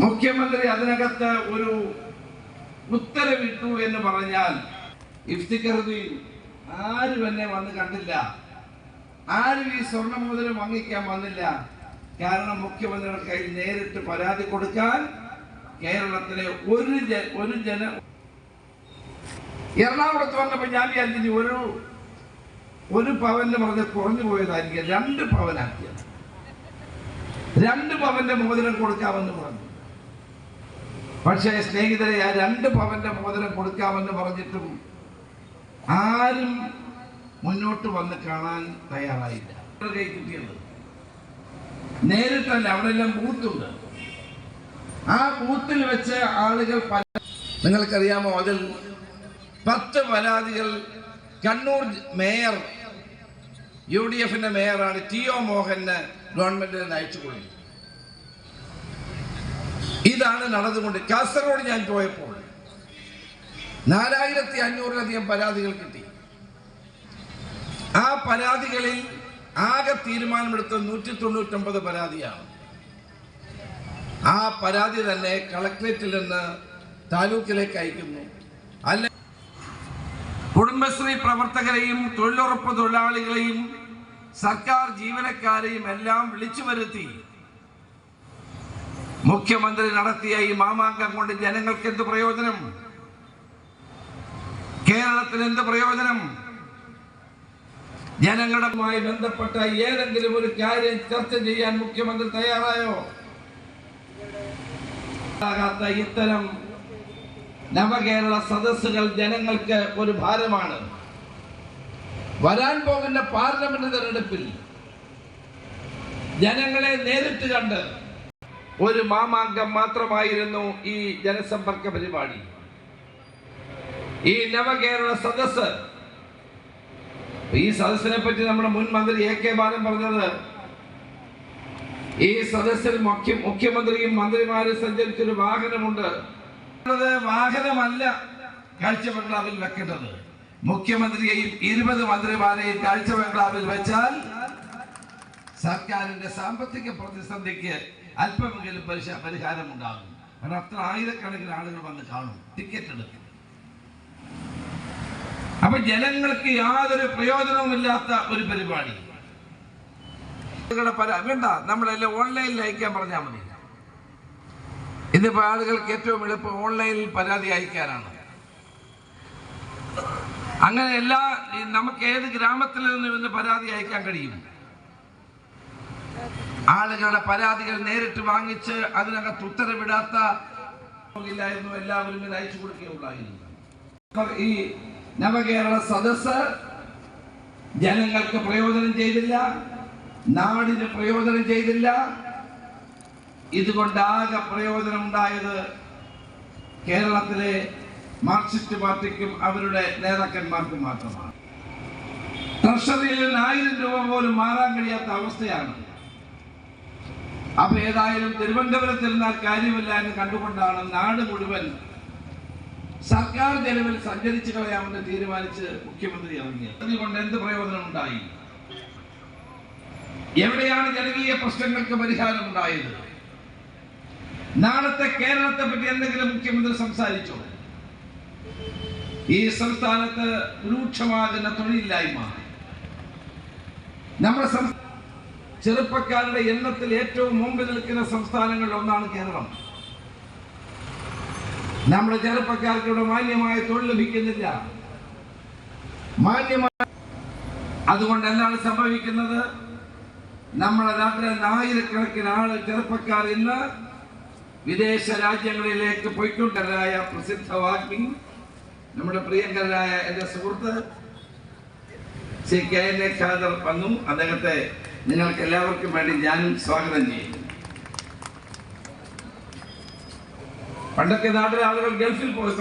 മുഖ്യമന്ത്രി അതിനകത്ത് ഒരു ഉത്തരവിട്ടു എന്ന് പറഞ്ഞാൽ ഇഫ്തിക്കറുദ്ദീൻ ആരും എന്നെ വന്ന് കണ്ടില്ല. ആരും ഈ സ്വർണ വാങ്ങിക്കാൻ വന്നില്ല. കാരണം മുഖ്യമന്ത്രിയുടെ കയ്യിൽ നേരിട്ട് പരാതി കൊടുക്കാൻ കേരളത്തിലെ ഒരു ഒരു ജന എറണാകുളത്ത് വന്നപ്പോൾ ഞാൻ വിചാരിച്ചു ഒരു ഒരു പവന്റെ പറഞ്ഞ് കുറഞ്ഞു പോയതായിരിക്കും. രണ്ട് പവനാക്കിയത്. രണ്ട് പവന്റെ മോതിരം കൊടുക്കാമെന്ന് പറഞ്ഞു. പക്ഷേ സ്നേഹിതരെ ആ രണ്ട് പവന്റെ മോതിരം കൊടുക്കാമെന്ന് പറഞ്ഞിട്ടും ആരും മുന്നോട്ട് വന്ന് കാണാൻ തയ്യാറായില്ല. കിട്ടിയത് നേരിട്ടല്ല അവിടെ എല്ലാം ബൂത്തുണ്ട്. ആ ബൂത്തിൽ വെച്ച് ആളുകൾ പല നിങ്ങൾക്കറിയാമോ അതിൽ പത്ത് പരാതികൾ. കണ്ണൂർ മേയർ യു ഡി എഫിന്റെ മേയറാണ് ടി ഒ മോഹന് ഗവൺമെന്റിന് അയച്ചു കൊടുത്തു ഇതാണ് നടന്നുകൊണ്ട് കാസർഗോഡ് ഞാൻ പോയപ്പോൾ നാലായിരത്തി അഞ്ഞൂറിലധികം പരാതികൾ കിട്ടി. ആ പരാതികളിൽ ആകെ തീരുമാനമെടുത്ത നൂറ്റി തൊണ്ണൂറ്റൊമ്പത് പരാതിയാണ്. ആ പരാതി തന്നെ കളക്ടറേറ്റിൽ നിന്ന് താലൂക്കിലേക്ക് അയക്കുന്നു. അല്ല കുടുംബശ്രീ പ്രവർത്തകരെയും തൊഴിലുറപ്പ് തൊഴിലാളികളെയും സർക്കാർ ജീവനക്കാരെയും എല്ലാം വിളിച്ചു വരുത്തി മുഖ്യമന്ത്രി നടത്തിയ ഈ മാമാങ്കം കൊണ്ട് ജനങ്ങൾക്ക് എന്ത് പ്രയോജനം? കേരളത്തിന് എന്ത് പ്രയോജനം? ജനങ്ങളുമായി ബന്ധപ്പെട്ട ഏതെങ്കിലും ഒരു കാര്യം ചർച്ച ചെയ്യാൻ മുഖ്യമന്ത്രി തയ്യാറായോ? ഇത്തരം നവകേരള സദസ്സുകൾ ജനങ്ങൾക്ക് ഒരു ഭാരമാണ്. വരാൻ പോകുന്ന പാർലമെന്റ് തെരഞ്ഞെടുപ്പിൽ ജനങ്ങളെ നേരിട്ട് കണ്ട് ഒരു മാമാങ്കം മാത്രമായിരുന്നു ഈ ജനസമ്പർക്ക പരിപാടി. ഈ നവകേരള സദസ് ഈ സദസ്സിനെ പറ്റി നമ്മുടെ മുൻ മന്ത്രി എ കെ ബാലൻ പറഞ്ഞത് ഈ സദസ്സിൽ മുഖ്യ മുഖ്യമന്ത്രിയും മന്ത്രിമാരും സഞ്ചരിച്ചൊരു വാഹനമുണ്ട്. വാഹനമല്ല കാഴ്ചബംഗ്ലാവിൽ വെക്കേണ്ടത്. മുഖ്യമന്ത്രിയെയും ഇരുപത് മന്ത്രിമാരെയും കാഴ്ച ബംഗ്ലാവിൽ വെച്ചാൽ സർക്കാരിന്റെ സാമ്പത്തിക പ്രതിസന്ധിക്ക് അല്പമെങ്കിലും പരിശ- പരിഹാരം ഉണ്ടാകും കാരണം അത്ര ആയിരക്കണക്കിന് ആളുകൾ വന്ന് കാണും. ടിക്കറ്റ് എടുക്കും അപ്പൊ ജനങ്ങൾക്ക് യാതൊരു പ്രയോജനവുമില്ലാത്ത ഒരു പരിപാടി. വേണ്ട നമ്മളെല്ലാം ഓൺലൈനിൽ അയക്കാൻ പറഞ്ഞാൽ മതി. ഇന്നിപ്പോ ആളുകൾക്ക് ഏറ്റവും എളുപ്പം ഓൺലൈനിൽ പരാതി അയക്കാനാണ്. അങ്ങനെ എല്ലാ നമുക്ക് ഏത് ഗ്രാമത്തിൽ നിന്ന് ഇന്ന് പരാതി അയക്കാൻ കഴിയും? ആളുകളുടെ പരാതികൾ നേരിട്ട് വാങ്ങിച്ച് അതിനകത്ത് ഉത്തരവിടാത്ത ഇല്ലായിരുന്നു എല്ലാവരും ഇത് അയച്ചു കൊടുക്കുകയുള്ളായിരുന്നു ഈ നവകേരള സദസ് ജനങ്ങൾക്ക് പ്രയോജനം ചെയ്തില്ല നാടിന് പ്രയോജനം ചെയ്തില്ല. ഇതുകൊണ്ടാകെ പ്രയോജനം ഉണ്ടായത് കേരളത്തിലെ മാർക്സിസ്റ്റ് പാർട്ടിക്കും അവരുടെ നേതാക്കന്മാർക്കും മാത്രമാണ്. ട്രഷറിയിൽ നിന്ന് ആയിരം രൂപ പോലും മാറാൻ കഴിയാത്ത അവസ്ഥയാണ്. അപ്പൊ ഏതായാലും തിരുവനന്തപുരത്ത് ഇരുന്നാൽ കാര്യമില്ല എന്ന് കണ്ടുകൊണ്ടാണ് നാട് മുഴുവൻ സർക്കാർ ചെലവിൽ സഞ്ചരിച്ചു കളയാമെന്ന് തീരുമാനിച്ച് മുഖ്യമന്ത്രി ഇറങ്ങിയത്. അതുകൊണ്ട് എന്ത് പ്രയോജനം ഉണ്ടായി? എവിടെയാണ് ജനകീയ പ്രശ്നങ്ങൾക്ക് പരിഹാരം ഉണ്ടായത്? നാളത്തെ കേരളത്തെ പറ്റി എന്തെങ്കിലും മുഖ്യമന്ത്രി സംസാരിച്ചോ? ഈ സംസ്ഥാനത്ത് രൂക്ഷമാകുന്ന തൊഴിലില്ലായ്മ. നമ്മുടെ സംസ്ഥാന ചെറുപ്പക്കാരുടെ എണ്ണത്തിൽ ഏറ്റവും മുമ്പിൽ നിൽക്കുന്ന സംസ്ഥാനങ്ങളിൽ ഒന്നാണ് കേരളം. നമ്മുടെ ചെറുപ്പക്കാർക്ക് ഇവിടെ മാന്യമായ തൊഴിൽ ലഭിക്കുന്നില്ല. മാന്യമായ അതുകൊണ്ട് എന്താണ് സംഭവിക്കുന്നത്? നമ്മളെ നാട്ടിലെ ആയിരക്കണക്കിന് ആൾ ചെറുപ്പക്കാർ ഇന്ന് വിദേശ രാജ്യങ്ങളിലേക്ക് പോയിക്കൊണ്ടരായ പ്രസിദ്ധ വാഗ്മി നമ്മുടെ പ്രിയങ്കരായ എന്റെ സുഹൃത്ത് Shri K N A Khader Pannu അദ്ദേഹത്തെ നിങ്ങൾക്ക് എല്ലാവർക്കും വേണ്ടി ഞാനും സ്വാഗതം ചെയ്യുന്നു. പണ്ടൊക്കെ നാട്ടിലെ ആളുകൾ ഗൾഫിൽ പോയി